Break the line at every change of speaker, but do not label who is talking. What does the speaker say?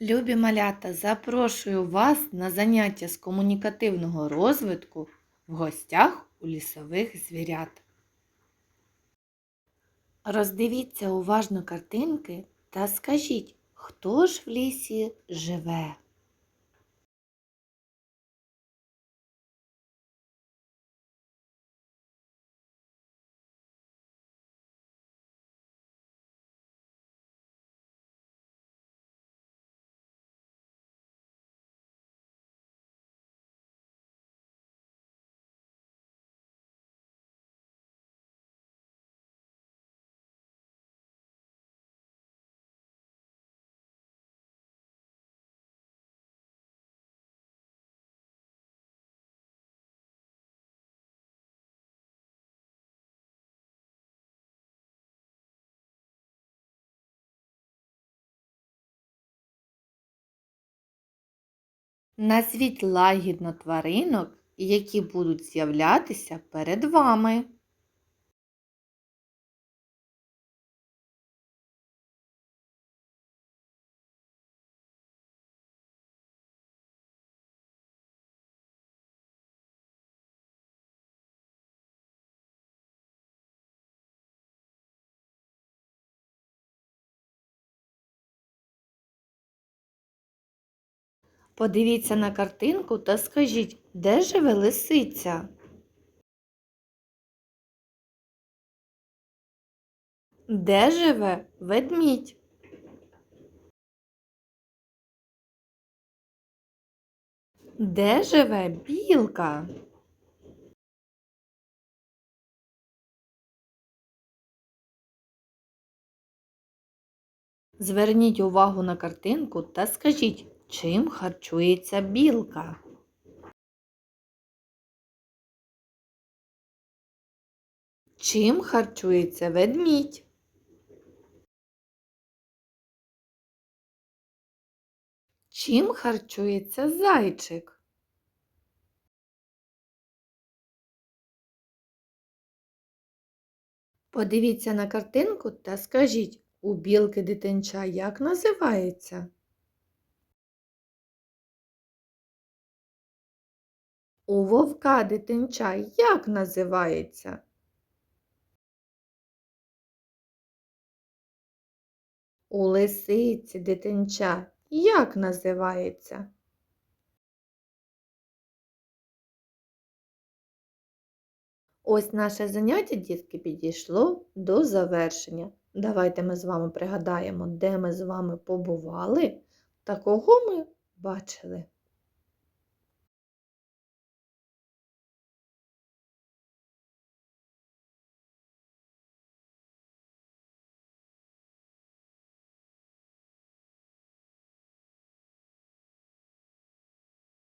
Любі малята, запрошую вас на заняття з комунікативного розвитку в гостях у лісових звірят. Роздивіться уважно картинки та скажіть, хто ж в лісі живе? Назвіть лагідно тваринок, які будуть з'являтися перед вами. Подивіться на картинку та скажіть, де живе лисиця? Де живе ведмідь? Де живе білка? Зверніть увагу на картинку та скажіть, чим харчується білка? Чим харчується ведмідь? Чим харчується зайчик? Подивіться на картинку та скажіть, у білки дитинча як називається? У вовка дитинча як називається? У лисиці дитинча як називається? Ось наше заняття, дітки, підійшло до завершення. Давайте ми з вами пригадаємо, де ми з вами побували та кого ми бачили.